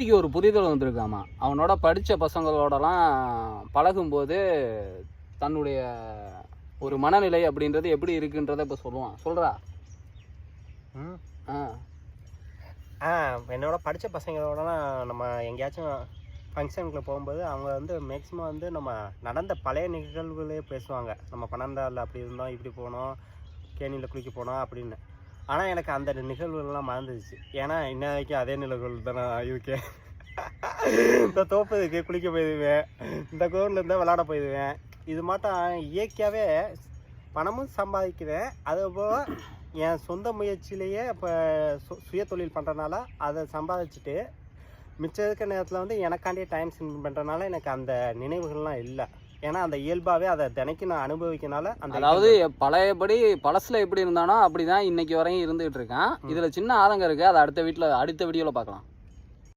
இன்னைக்கு ஒரு புரிதல் வந்திருக்காமா? அவனோட படித்த பசங்களோடலாம் பழகும்போது தன்னுடைய ஒரு மனநிலை அப்படின்றது எப்படி இருக்குன்றதை இப்போ சொல்லுவான். சொல்கிறா ஆ. என்னோட படித்த பசங்களோடலாம் நம்ம எங்கேயாச்சும் ஃபங்க்ஷனுக்குள்ள போகும்போது அவங்க வந்து மேக்ஸிமம் வந்து நம்ம நடந்த பழைய நிகழ்வுகளே பேசுவாங்க. நம்ம பன்னெண்டாவில் அப்படி இருந்தோம் இப்படி போனோம் கேணியில் குளிக்க போனோம் அப்படின்னு. ஆனால் எனக்கு அந்த நிகழ்வுகள்லாம் மறந்துடுச்சு ஏன்னா இன்ன வரைக்கும் அதே நிலவுகள் தான் நான் இருக்கேன் இந்த தோப்பதுக்கு குளிக்க போயிடுவேன். இந்த கோரில் இருந்தால் விளாட போயிடுவேன். இது மாட்டம் இயற்கையாகவே பணமும் சம்பாதிக்கிறேன். அதுபோல் என் சொந்த முயற்சியிலேயே இப்போ சு சுய தொழில் பண்ணுறனால அதை சம்பாதிச்சுட்டு மிச்சம் இருக்க நேரத்தில் வந்து எனக்காண்டியே டைம் ஸ்பெண்ட் பண்ணுறனால எனக்கு அந்த நினைவுகள்லாம் இல்லை. ஏன்னா அந்த இயல்பாகவே அதை தினைக்கும் நான் அனுபவிக்கனால அந்த அதாவது பழையபடி பழசுல எப்படி இருந்தானோ அப்படிதான் இன்னைக்கு வரையும் இருந்துகிட்டு இருக்கான். இதுல சின்ன ஆதங்கம் இருக்கு. அதை அடுத்த வீட்டில் அடுத்த வீடியோவில் பார்க்கலாம்.